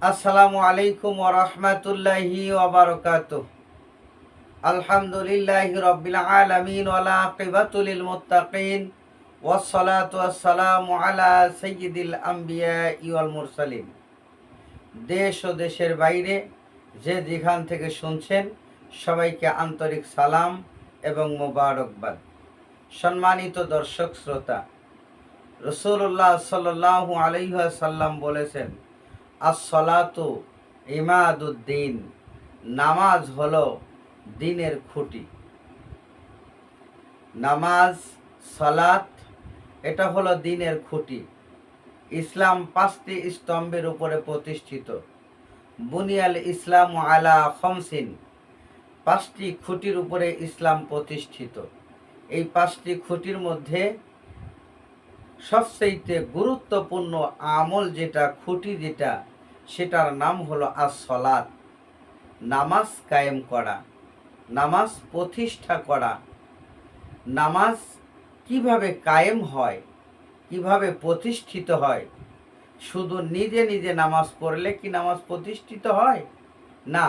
আসসালামু আলাইকুম ওরহমতুল্লাহি ওবরকাত আলহামদুলিল্লাহ রবিল আলমিন ওলা কিবাতুলিল মুত্তাকিন। ওয়াসসালাতু ওয়াসসালামু আলা সাইয়্যিদিল আম্বিয়া ইওয়াল মুরসালিন। দেশ ও দেশের বাইরে যে যেখান থেকে শুনছেন, সবাইকে আন্তরিক সালাম এবং মোবারকবাদ। সম্মানিত দর্শক শ্রোতা রসুল্লাহ সাল্লাহ আলহাসাল্লাম বলেছেন আসলাতু ইমাদুদ্দিন, নামাজ হলো দিনের খুঁটি। নামাজ, সালাত, এটা হলো দিনের খুঁটি। ইসলাম পাঁচটি স্তম্ভের উপরে প্রতিষ্ঠিত। বুনিয়াল ইসলাম আলা খমসিন, পাঁচটি খুঁটির উপরে ইসলাম প্রতিষ্ঠিত। এই পাঁচটি খুঁটির মধ্যে সবচেয়ে গুরুত্বপূর্ণ আমল যেটা, খুঁটি যেটা, সেটার নাম হলো আসলাত নামাজ কায়েম করা, নামাজ প্রতিষ্ঠা করা। নামাজ কীভাবে কায়েম হয়, কীভাবে প্রতিষ্ঠিত হয়? শুধু নিজে নিজে নামাজ পড়লে কি নামাজ প্রতিষ্ঠিত হয়? না,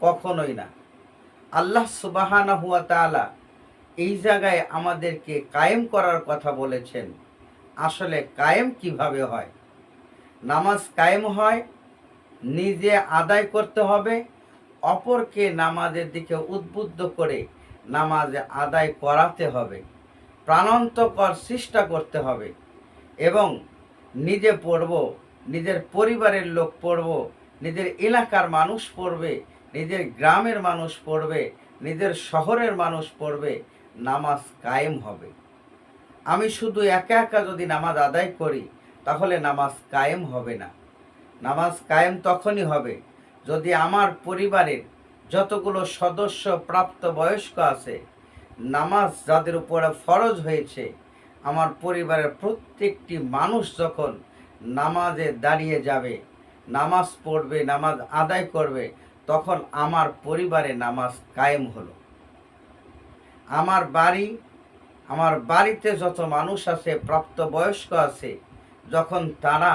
কখনোই না। আল্লাহ সুবাহানা হুয়া তালা এই জায়গায় আমাদেরকে কায়েম করার কথা বলেছেন। আসলে কায়েম কীভাবে হয়? নামাজ কায়েম হয়, নিজে আদায় করতে হবে, অপরকে নামাজের দিকে উদ্বুদ্ধ করে নামাজ আদায় করাতে হবে, প্রাণান্তকর চেষ্টা করতে হবে এবং নিজে পড়ব, নিজের পরিবারের লোক পড়ব, নিজের এলাকার মানুষ পড়বে, নিজের গ্রামের মানুষ পড়বে, নিজের শহরের মানুষ পড়বে, নামাজ কায়েম হবে। আমি শুধু একা একা যদি নামাজ আদায় করি, তাহলে নামাজ কায়েম হবে না। নামাজ কায়েম তখনই হবে যদি আমার পরিবারের যতগুলো সদস্য প্রাপ্ত বয়স্ক আছে, নামাজ যাদের উপরে ফরজ হয়েছে, আমার পরিবারের প্রত্যেকটি মানুষ যখন নামাজে দাঁড়িয়ে যাবে, নামাজ পড়বে, নামাজ আদায় করবে, তখন আমার পরিবারে নামাজ কায়েম হলো। আমার বাড়ি আমার বাড়িতে যত মানুষ আছে, প্রাপ্তবয়স্ক আছে, যখন তারা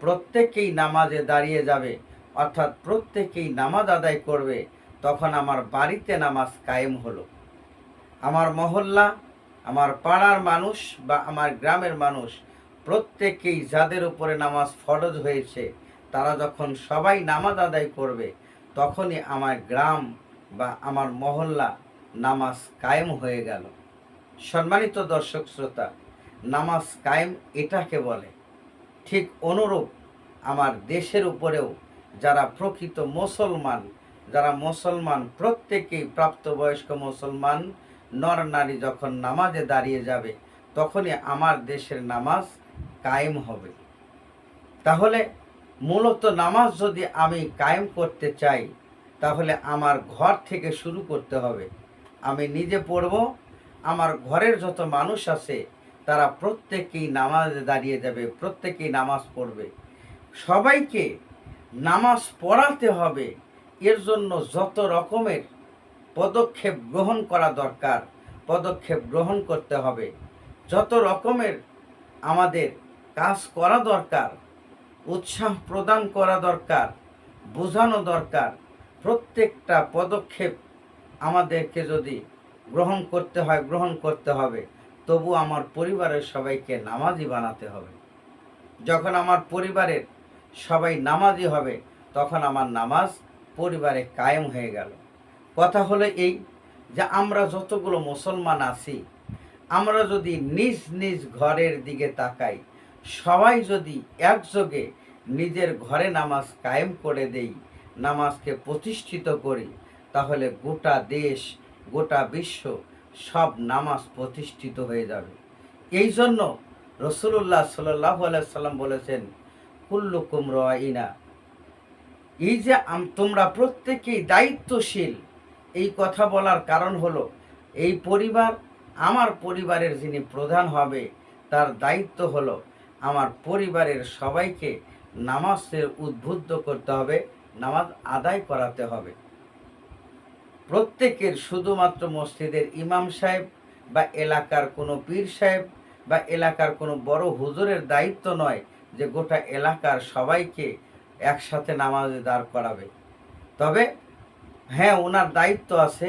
প্রত্যেকেই নামাজে দাঁড়িয়ে যাবে, অর্থাৎ প্রত্যেকেই নামাজ আদায় করবে, তখন আমার বাড়িতে নামাজ কায়েম হলো। আমার মহল্লা, আমার পাড়ার মানুষ বা আমার গ্রামের মানুষ প্রত্যেকেই যাদের উপরে নামাজ ফরজ হয়েছে, তারা যখন সবাই নামাজ আদায় করবে, তখনই আমার গ্রাম বা আমার মহল্লা নামাজ কায়েম হয়ে গেল। সম্মানিত দর্শক শ্রোতা, নামাজ কায়েম এটাকে বলে। ঠিক অনুরূপ আমার দেশের উপরেও যারা প্রকৃত মুসলমান, যারা মুসলমান, প্রত্যেকেই প্রাপ্তবয়স্ক মুসলমান নর নারী যখন নামাজে দাঁড়িয়ে যাবে, তখনই আমার দেশের নামাজ কায়েম হবে। তাহলে মূলত নামাজ যদি আমি কায়েম করতে চাই, তাহলে আমার ঘর থেকে শুরু করতে হবে। আমি নিজে পড়ব আমার ঘরের যত মানুষ আছে, তারা প্রত্যেকেই নামাজে দাঁড়িয়ে যাবে, প্রত্যেকেই নামাজ পড়বে। সবাইকে নামাজ পড়াতে হবে, এর জন্য যত রকমের পদক্ষেপ গ্রহণ করা দরকার, পদক্ষেপ গ্রহণ করতে হবে। যত রকমের আমাদের কাজ করা দরকার, উৎসাহ প্রদান করা দরকার, বোঝানো দরকার, প্রত্যেকটা পদক্ষেপ আমাদেরকে যদি গ্রহণ করতে হয়, গ্রহণ করতে হবে। তবু আমার পরিবারের সবাইকে নামাজি বানাতে হবে। যখন আমার পরিবারের সবাই নামাজি হবে, তখন আমার নামাজ পরিবারে কায়েম হয়ে গেল। কথা হলো এই যে আমরা যতগুলো মুসলমান আছি, আমরা যদি নিজ নিজ ঘরের দিকে তাকাই, সবাই যদি একযোগে নিজের ঘরে নামাজ কায়েম করে দেই, নামাজকে প্রতিষ্ঠিত করি, তাহলে গোটা দেশ গোটা বিশ্ব সব নামাজ প্রতিষ্ঠিত হয়ে যাবে। এই জন্য রসুল্লাহ সাল্লাহ সাল্লাম বলেছেন, কুল্লুকুম রাইনা। এই যে তোমরা প্রত্যেকেই দায়িত্বশীল, এই কথা বলার কারণ হলো, এই পরিবার, আমার পরিবারের যিনি প্রধান হবে, তার দায়িত্ব হলো, আমার পরিবারের সবাইকে নামাজের উদ্বুদ্ধ করতে হবে, নামাজ আদায় করাতে হবে। প্রত্যেকের শুধুমাত্র মসজিদের ইমাম সাহেব বা এলাকার কোনো পীর সাহেব বা এলাকার কোনো বড় হুজুরের দায়িত্ব নয় যে গোটা এলাকার সবাইকে একসাথে নামাজে দাঁড় করাবে। তবে হ্যাঁ ওনার দায়িত্ব আছে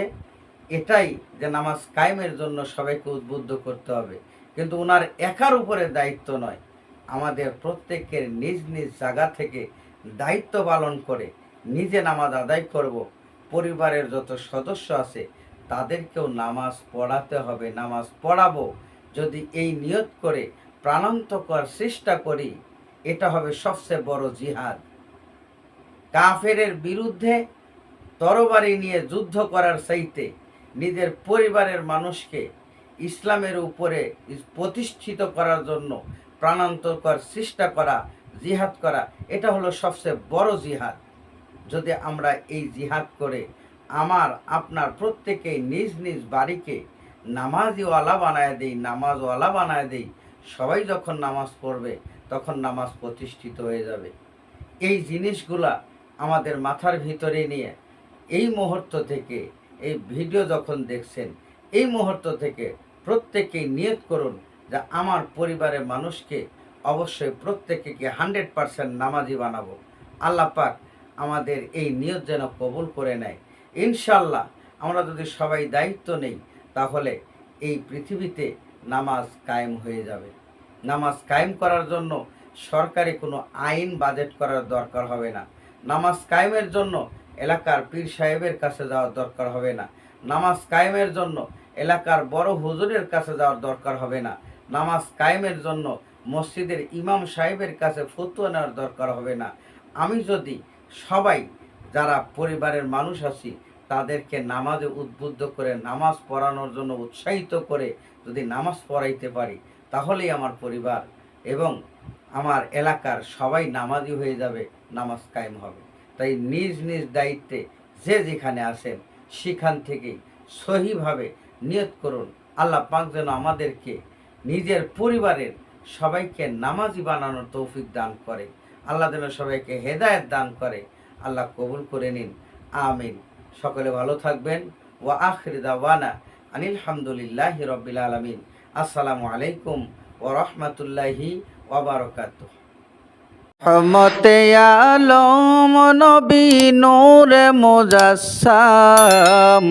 এটাই যে নামাজ কায়েমের জন্য সবাইকে উদ্বুদ্ধ করতে হবে। কিন্তু ওনার একার উপরে দায়িত্ব নয়। আমাদের প্রত্যেকের নিজ নিজ জায়গা থেকে দায়িত্ব পালন করে নিজে নামাজ আদায় করব। পরিবারের যত সদস্য আছে, তাদেরকেও নামাজ পড়াতে হবে। নামাজ পড়াবো, যদি এই নিয়ত করে প্রাণান্তকর চেষ্টা করি, এটা হবে সবচেয়ে বড় জিহাদ। কাফেরের বিরুদ্ধে তরবারি নিয়ে যুদ্ধ করার চাইতে নিজের পরিবারের মানুষকে ইসলামের উপরে প্রতিষ্ঠিত করার জন্য প্রাণান্তকর চেষ্টা করা, জিহাদ করা, এটা হলো সবচেয়ে বড় জিহাদ। যদি আমরা এই জিহাদ করে আমার, আপনার প্রত্যেকেই নিজ নিজ বাড়িকে নামাজিওয়ালা বানায় দেই, নামাজওয়ালা বানায় দেই, সবাই যখন নামাজ পড়বে, তখন নামাজ প্রতিষ্ঠিত হয়ে যাবে। এই জিনিসগুলা আমাদের মাথার ভিতরে নিয়ে এই মুহূর্ত থেকে, এই ভিডিও যখন দেখছেন, এই মুহূর্ত থেকে প্রত্যেকেই নিয়ত করুন যে আমার পরিবারের মানুষকে অবশ্যই প্রত্যেকে হান্ড্রেড পারসেন্ট নামাজি বানাবো। আল্লাহ পাক আমাদের এই নিয়ত যেন কবুল করে নেয়। ইনশাল্লাহ আমরা যদি সবাই দায়িত্ব নেই, তাহলে এই পৃথিবীতে নামাজ কায়েম হয়ে যাবে। নামাজ কায়েম করার জন্য সরকারি কোনো আইন বাজেট করার দরকার হবে না। নামাজ কায়েমের জন্য এলাকার পীর সাহেবের কাছে যাওয়ার দরকার হবে না। নামাজ কায়েমের জন্য এলাকার বড় হুজুরের কাছে যাওয়ার দরকার হবে না। নামাজ কায়েমের জন্য মসজিদের ইমাম সাহেবের কাছে ফতুয়া নেওয়ার দরকার হবে না। আমি যদি সবাই যারা পরিবারের মানুষ আছি, তাদেরকে নামাজে উদ্বুদ্ধ করে, নামাজ পড়ানোর জন্য উৎসাহিত করে যদি নামাজ পড়াইতে পারি, তাহলেই আমার পরিবার এবং আমার এলাকার সবাই নামাজি হয়ে যাবে, নামাজ কায়েম হবে। তাই নিজ নিজ দায়িত্বে যে যেখানে আসেন সেখান থেকেই সহিভাবে নিয়ত করুন। আল্লাহ পাক যেন আমাদেরকে নিজের পরিবারের সবাইকে নামাজি বানানোর তৌফিক দান করে। আল্লাহ যেন সবাইকে হেদায়েত দান করে, আল্লাহ কবুল করে নিন। আমিন। সকলে ভালো থাকবেন। ও আখরি দাওয়ানা আনিল হামদুলিল্লাহ রব্বিল আলমিন। আসসালামু আলাইকুম ও রহমতুল্লাহি ওবরকাতুহ রহমতে আলম নবী নূর মুজাসসাম।